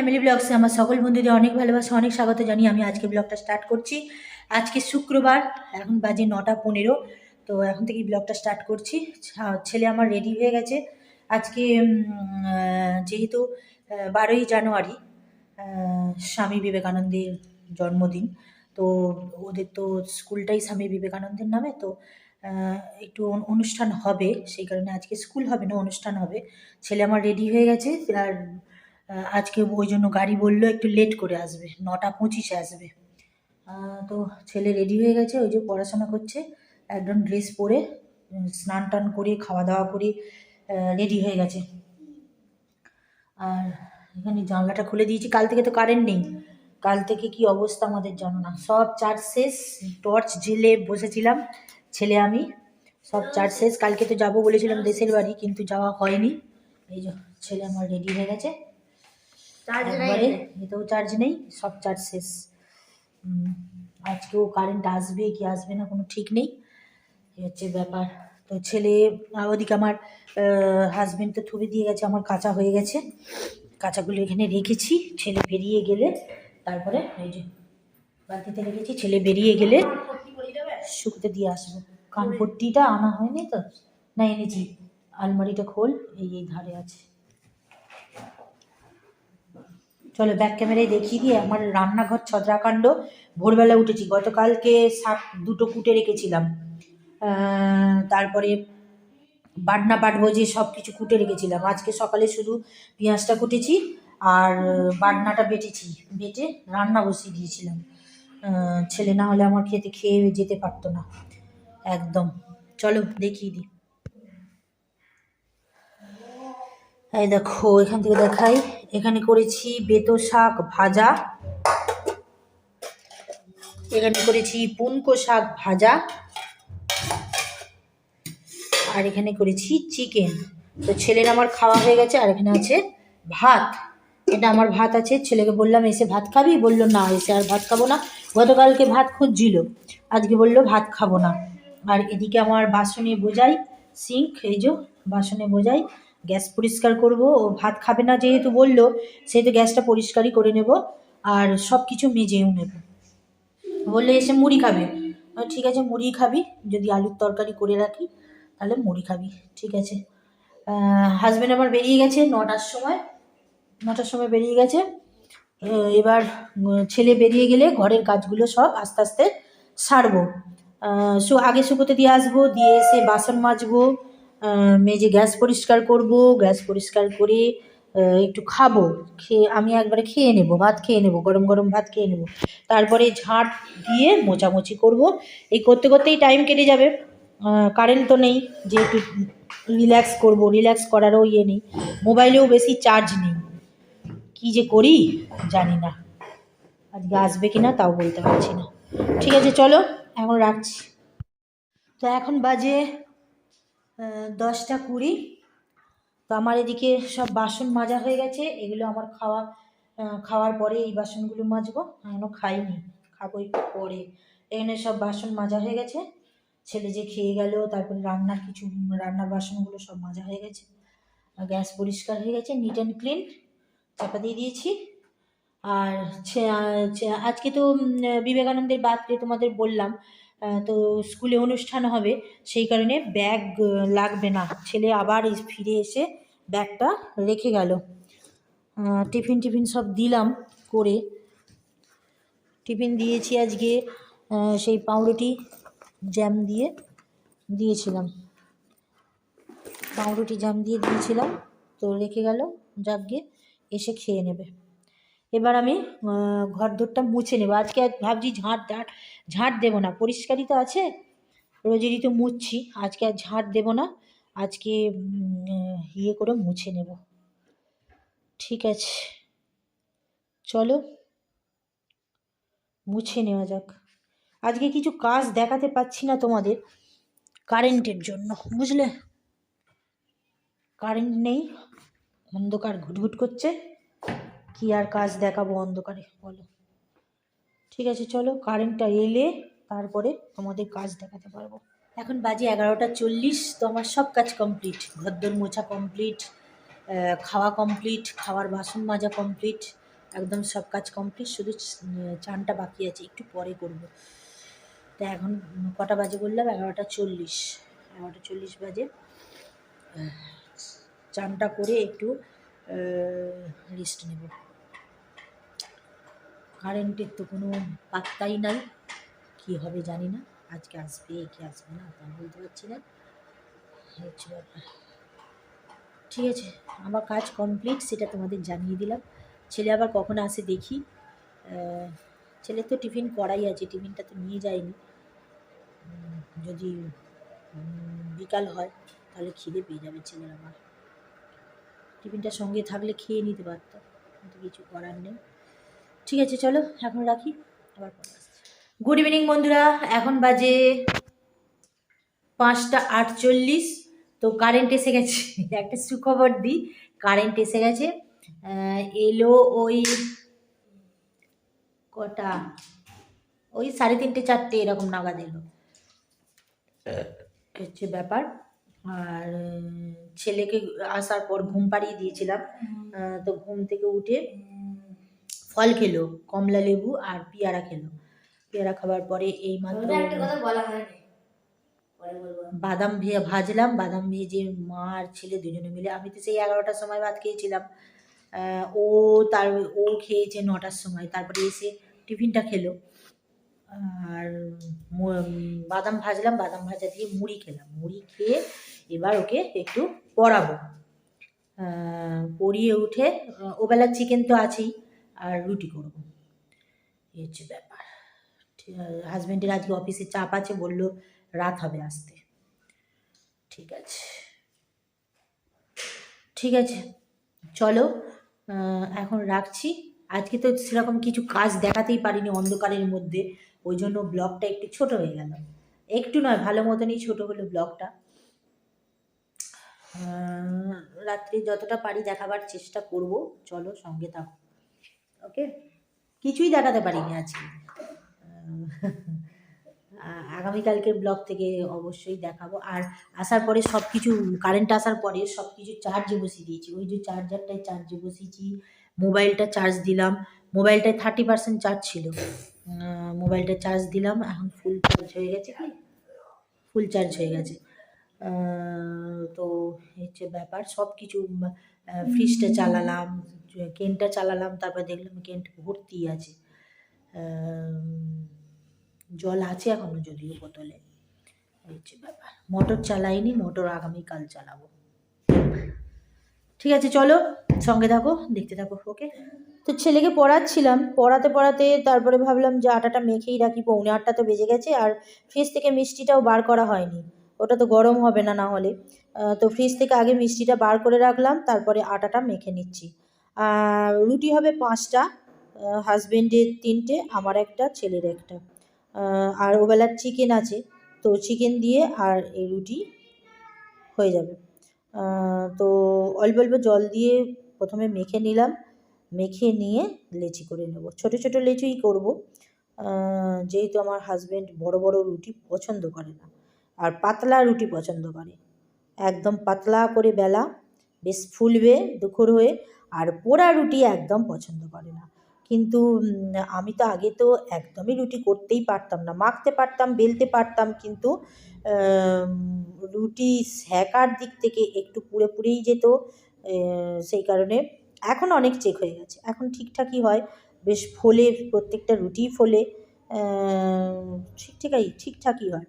Family ব্লগসে আমার সকল বন্ধুদের অনেক ভালোবাসা, অনেক স্বাগত জানিয়ে আমি আজকে ব্লগটা স্টার্ট করছি। আজকে শুক্রবার, এখন বাজে নটা পনেরো, তো এখন থেকেই ব্লগটা স্টার্ট করছি। ছেলে আমার রেডি হয়ে গেছে। আজকে যেহেতু বারোই জানুয়ারি স্বামী বিবেকানন্দের জন্মদিন, তো ওদের তো স্কুলটাই স্বামী বিবেকানন্দের নামে, তো একটু অনুষ্ঠান হবে, সেই কারণে আজকে স্কুল হবে না, অনুষ্ঠান হবে। ছেলে আমার রেডি হয়ে গেছে, আর আজকে ওই জন্য গাড়ি বলল একটু লেট করে আসবে, নটা পঁচিশে আসবে। তো ছেলে রেডি হয়ে গেছে, ওই যে পড়াশোনা করছে, একদম ড্রেস পরে স্নান টান করে, খাওয়া দাওয়া করে রেডি হয়ে গেছে। আর এখানে জানলাটা খুলে দিয়েছি, কাল থেকে তো কারেন্ট নেই। কাল থেকে কি অবস্থা আমাদের জানো না। সব চার্জ শেষ টর্চ জেলে বসেছিলাম, ছেলে আমি, সব চার্জ শেষ। কালকে তো যাব বলেছিলাম দেশের বাড়ি, কিন্তু যাওয়া হয়নি। এই যে ছেলে আমার রেডি হয়ে গেছে। একবারে এতেও চার্জ নেই সব চার্জ শেষ। আজকেও কারেন্ট আসবে কি আসবে না কোনো ঠিক নেই। এই হচ্ছে ব্যাপার। তো ছেলে ওদিকে আমার হাজবেন্ড তো থুবে দিয়ে গেছে আমার কাঁচা হয়ে গেছে। কাঁচাগুলো এখানে রেখেছি ছেলে বেরিয়ে গেলে তারপরে এই যে বালতিতে রেখেছি ছেলে বেরিয়ে গেলে শুকতে দিয়ে আসব। কানপট্টিটা আনা হয়নি তো? না এনেছি। আলমারিটা খোল এই এই ধারে আছে। চলো ব্যাক ক্যামেরায় দেখিয়ে দিয়ে আমার রান্নাঘর ছত্রাকাণ্ড। ভোরবেলা উঠেছি, গতকালকে শাক দুটো কুটে রেখেছিলাম। তারপরে বাটনা বাটবো যে সব কিছু কুটে রেখেছিলাম। আজকে সকালে শুধু পেঁয়াজটা কুটেছি আর বাটনাটা বেটেছি, বেটে রান্না বসিয়ে দিয়েছিলাম। ছেলে না হলে আমার খেতে খেয়ে যেতে পারতো না। একদম। চলো দেখিয়ে দিই। এই দেখো, এখান থেকে দেখাই। এখানে করেছি বেতো শাক ভাজা। এখানে করেছি পুনকো শাক ভাজা। আর এখানে করেছি চিকেন। তো ছেলের আমার খাওয়া হয়ে গেছে, আর এখানে আছে ভাত। এটা আমার ভাত আছে, ছেলেকে বললাম, এসে ভাত খাবি? বলল, না, এসে আর ভাত খাব না। গতকালকে ভাত খুঁজছিল, আজকে বলল, ভাত খাব না। আর এদিকে আমার বাসনে বোঝাই, সিঙ্ক, এই যে বাসনে বোঝাই গ্যাস পরিষ্কার করব। ও ভাত খাবে না যেহেতু বলল, সেহেতু গ্যাসটা পরিষ্কারই করে নেব আর সব কিছু মেজেও নেব। বললে, এসে মুড়ি খাবে। ঠিক আছে, মুড়ি খাবি। যদি আলুর তরকারি করে রাখি, তাহলে মুড়ি খাবি। ঠিক আছে। হাজব্যান্ড আমার বেরিয়ে গেছে নটার সময়। নটার সময় বেরিয়ে গেছে। এবার ছেলে বেরিয়ে গেলে ঘরের কাজগুলো সব আস্তে আস্তে সারবো। আগে শুকোতে দিয়ে আসব, দিয়ে এসে বাসন মাজবো। মেজে গ্যাস পরিষ্কার করব, গ্যাস পরিষ্কার করে একটু খাব। খেয়ে, আমি একবারে খেয়ে নেব, ভাত খেয়ে নেব, গরম গরম ভাত খেয়ে নেব। তারপরে ঝাঁট দিয়ে মোছামুছি করব। এই করতে করতেই টাইম কেটে যাবে। কারেন্ট তো নেই, যে একটু রিল্যাক্স করব রিল্যাক্স করারও ইয়ে নেই। মোবাইলেও বেশি চার্জ নেই। কি যে করি, জানি না। আজকে আসবে কি না তাও বলতে পারছি না। ঠিক আছে, চলো, এখন রাখছি। তো এখন বাজে দশটা কুড়ি। তো আমার এদিকে সব বাসন মাজা হয়ে গেছে। এগুলো আমার খাওয়া খাওয়ার পরে এই বাসনগুলো মাজবো। এখনও খাইনি, খাব একটু পরে। এখানে সব বাসন মাজা হয়ে গেছে। ছেলে যে খেয়ে গেল, তারপরে রান্নার কিছু, রান্নার বাসনগুলো সব মাজা হয়ে গেছে। গ্যাস পরিষ্কার হয়ে গেছে নিট অ্যান্ড ক্লিন চাপা দিয়ে দিয়েছি। আর আজকে তো বিবেকানন্দের বার্থডে তোমাদের বললাম। তো স্কুলে অনুষ্ঠান হবে, সেই কারণে ব্যাগ লাগবে না। ছেলে আবার ফিরে এসে ব্যাগটা রেখে গেল। টিফিন টিফিন সব দিলাম করে। টিফিন দিয়েছি আজকে সেই পাউরুটি, জ্যাম দিয়ে দিয়েছিলাম। পাউরুটি জ্যাম দিয়ে দিয়েছিলাম, তো রেখে গেল, যাক গিয়ে এসে খেয়ে নেবে। এবার আমি ঘর দোরটা মুছে নেব। আজকে ভাবছি ঝাঁট ঝাঁট ঝাঁট দেবো না। পরিষ্কারই তো আছে, রোজেরই তো মুছছি। আজকে আর ঝাঁট দেবো না। আজকে ইয়ে করে মুছে নেব। ঠিক আছে। চলো, মুছে নেওয়া যাক। আজকে কিছু কাজ দেখাতে পাচ্ছি না তোমাদের, কারেন্টের জন্য, বুঝলে? কারেন্ট নেই, অন্ধকার ঘুটঘুট করছে। কি আর কাজ দেখাবো অন্ধকারে, বলো। ঠিক আছে, চলো কারেন্টটা এলে তারপরে তোমাদের কাজ দেখাতে পারব। এখন বাজে এগারোটা চল্লিশ, তো আমার সব কাজ কমপ্লিট ঘরদোর মোছা কমপ্লিট খাওয়া কমপ্লিট খাওয়ার বাসন মাজা কমপ্লিট একদম সব কাজ কমপ্লিট শুধু চানটা বাকি আছে, একটু পরে করব। তা এখন কটা বাজে বললাম? এগারোটা চল্লিশ। এগারোটা চল্লিশ বাজে। চানটা করে একটু রেস্ট নেব। কারেন্টের তো কোনো পাত্তাই নাই। কী হবে জানি না। আজকে আসবে কি আসবে না, তা বলতে পারছি না। ঠিক আছে, আমার কাজ কমপ্লিট সেটা তোমাদের জানিয়ে দিলাম। ছেলে আবার কখন আসে দেখি। ছেলে তো টিফিন করাই আছে টিফিনটা তো নিয়ে যায়নি। যদি বিকাল হয়, তাহলে খিদে পেয়ে যাবে ছেলের আমার টিফিনটা সঙ্গে থাকলে খেয়ে নিতে পারতো। কিন্তু কিছু করার নেই। ঠিক আছে চলো এখন রাখি। আবার পরে গুড ইভিনিং বন্ধুরা। এখন বাজে পাঁচটা আটচল্লিশ। তো কারেন্ট এসে গেছে। একটা সুখবর দিই। কারেন্ট এসে গেছে। এলো ওই কটা? ওই সাড়ে তিনটে চারটে এরকম নাগাদ এলো। হচ্ছে ব্যাপার। আর ছেলেকে আসার পর ঘুম পাড়িয়ে দিয়েছিলাম। তো ঘুম থেকে উঠে ফল খেলো কমলা লেবু আর পেয়ারা খেলো। পেয়ারা খাবার পরে এই মাত্র বাদাম ভেজে ভাজলাম। বাদাম ভেজে মা আর ছেলে দুজনে মিলে আমি তো সেই এগারোটার সময় ভাত খেয়েছিলাম। আহ, ও তার ও খেয়েছে নটার সময়। তারপরে এসে টিফিনটা খেলো। আর বাদাম ভাজলাম। বাদাম ভাজা দিয়ে মুড়ি খেলাম। মুড়ি খেয়ে এবার ওকে একটু পড়াবো। পড়িয়ে উঠে আহ, ওবেলা চিকেন তো আছেই আর রুটি করব। এই হচ্ছে ব্যাপার। হাজব্যান্ডের আজকে অফিসে চাপ আছে বলল রাত হবে আসতে। ঠিক আছে। ঠিক আছে চলো এখন রাখছি। আজকে তো সেরকম কিছু কাজ দেখাতেই পারিনি অন্ধকারের মধ্যে ওই জন্য ব্লগটা একটু ছোট হয়ে গেল। একটু নয় ভালো মতনই ছোট হলো ব্লগটা রাত্রি যতটা পারি দেখাবার চেষ্টা করব। চলো সঙ্গে থাকো। ওকে কিছুই দেখাতে পারিনি আজকে। আগামীকালকের ব্লগ থেকে অবশ্যই দেখাবো। আর আসার পরে সব কিছু কারেন্ট আসার পরে সব কিছু চার্জে বসিয়ে দিয়েছি। ওই যে চার্জারটায় চার্জে বসিয়েছি মোবাইলটা চার্জ দিলাম। মোবাইলটায় থার্টি পার্সেন্ট চার্জ ছিল। মোবাইলটা চার্জ দিলাম। এখন ফুল চার্জ হয়ে গেছে কি? ফুল চার্জ হয়ে গেছে। তো হচ্ছে ব্যাপার সব কিছু ফ্রিজটা চালালাম কেনটা চালালাম তারপর দেখলাম কেন্ট ভর্তি আছে। জল আছে এখনও যদিও বোতলে। হচ্ছে ব্যাপার। মোটর চালাইনি মোটর আগামীকাল চালাবো। ঠিক আছে চলো সঙ্গে থাকো দেখতে থাকো ওকে তো ছেলেকে পড়াচ্ছিলাম পড়াতে পড়াতে তারপরে ভাবলাম যে আটাটা মেখেই রাখি পৌনে আটটা তো বেজে গেছে আর ফ্রিজ থেকে মিষ্টিটাও বার করা হয়নি। ওটা তো গরম হবে না না হলে। তো ফ্রিজ থেকে আগে মিষ্টিটা বার করে রাখলাম, তারপরে আটাটা মেখে নিচ্ছি। রুটি হবে পাঁচটা হাজবেন্ডের তিনটে, আমার একটা, ছেলের একটা। আর ওবেলার চিকেন আছে, তো চিকেন দিয়ে আর এই রুটি হয়ে যাবে। তো অল্প অল্প জল দিয়ে প্রথমে মেখে নিলাম, মেখে নিয়ে লেচি করে নেব। ছোট ছোট লেচুই করব যেহেতু আমার হাজবেন্ড বড় বড় রুটি পছন্দ করে না। আর পাতলা রুটি পছন্দ করে। একদম পাতলা করে বেলা, বেশ ফুলবে দুপুর হয়ে, আর পোড়া রুটি একদম পছন্দ করে না। কিন্তু আমি তো আগে তো একদমই রুটি করতেই পারতাম না, মাখতে পারতাম, বেলতে পারতাম, কিন্তু রুটি সেকার দিক থেকে একটু পুড়ে পুড়েই যেত সেই কারণে এখন অনেক চেক হয়ে গেছে। এখন ঠিকঠাকই হয়, বেশ ফোলে, প্রত্যেকটা রুটিই ফোলে ঠিক, ঠিকই, ঠিকঠাকই হয়।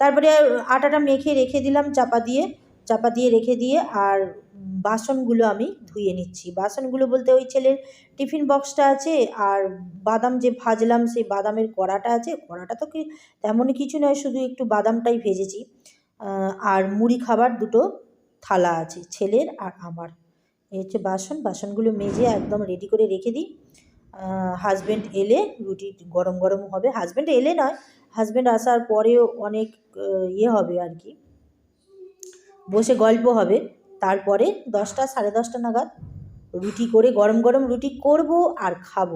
তারপরে আটাটা মেখে রেখে দিলাম, চাপা দিয়ে চাপা দিয়ে রেখে দিয়ে, আর বাসনগুলো আমি ধুয়ে নিচ্ছি। বাসনগুলো বলতে ওই ছেলের টিফিন বক্সটা আছে, আর বাদাম যে ভাজলাম, সেই বাদামের কড়াটা আছে। কড়াটা তো কি, তেমন কিছু নয়, শুধু একটু বাদামটাই ভেজেছি। আর মুড়ি খাবার দুটো থালা আছে, ছেলের আর আমার। এই হচ্ছে বাসন, বাসনগুলো মেজে একদম রেডি করে রেখে দিই। হাজব্যান্ড এলে রুটি গরম গরম হবে। হাজব্যান্ড এলে নয় হাজব্যান্ড আসার পরেও অনেক ইয়ে হবে আর কি। বসে গল্প হবে। তারপরে দশটা, সাড়ে দশটা নাগাদ রুটি করে, গরম গরম রুটি করব আর খাব।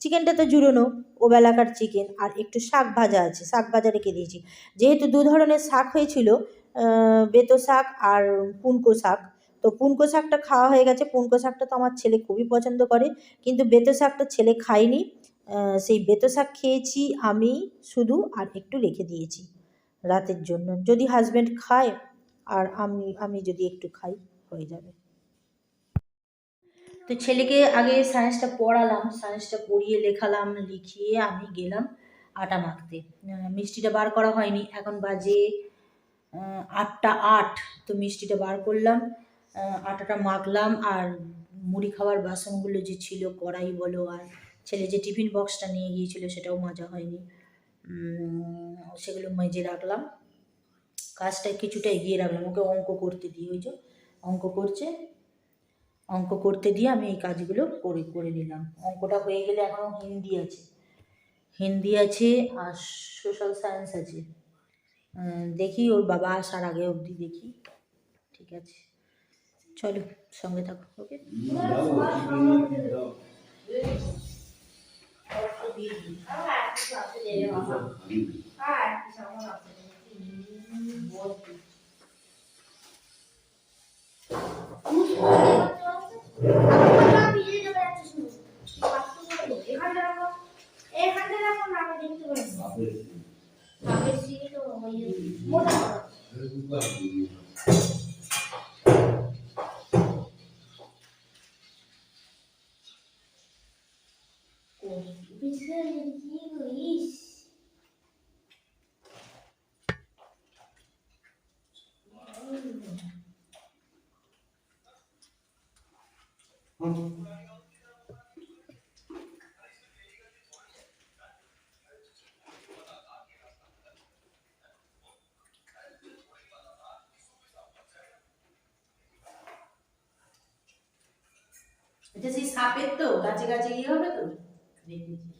চিকেনটা তো জুড়োনো ও বেলাকার চিকেন আর একটু শাক ভাজা আছে, শাক ভাজা রেখে দিয়েছি। যেহেতু দু ধরনের শাক হয়েছিল বেতো শাক আর পুনকো শাক, তো পুনকো শাকটা খাওয়া হয়ে গেছে। পুনকো শাকটা তো আমার ছেলে খুবই পছন্দ করে, কিন্তু বেতো শাকটা ছেলে খায়নি। সেই বেতো খেয়েছি আমি শুধু আর একটু রেখে দিয়েছি রাতের জন্য। যদি হাজব্যান্ড খায় আর আমি আমি যদি একটু খাই, হয়ে যাবে। তো ছেলেকে আগে সায়েন্সটা পড়ালাম সায়েন্সটা পড়িয়ে লেখালাম, লিখিয়ে আমি গেলাম আটা মাখতে। মিষ্টিটা বার করা হয়নি, এখন বাজে আটটা আট। তো মিষ্টিটা বার করলাম আটাটা মাখলাম আর মুড়ি খাওয়ার বাসনগুলো যে ছিল, কড়াই বলো আর ছেলে যে টিফিন বক্সটা নিয়ে গিয়েছিল সেটাও মজা হয়নি। সেগুলো মেজে রাখলাম। কাজটা কিছুটা এগিয়ে রাখলাম। ওকে অঙ্ক করতে দিই, ওই যে অঙ্ক করছে। অঙ্ক করতে দিয়ে আমি এই কাজগুলো করে করে নিলাম। অঙ্কটা হয়ে গেলে এখনও হিন্দি আছে। হিন্দি আছে আর সোশ্যাল সায়েন্স আছে। দেখি ওর বাবা আসার আগে অবধি দেখি। ঠিক আছে। চলো, সঙ্গে থাকো, ওকে? এখানটা রাখো না আমি দেখতে পারি বাপের সিঁড়ি তো ওই মোটা করো। বিছানা কি করিস এটা সেই সাপের তো গাছে গাছে ইয়ে হবে তো? দেখেছি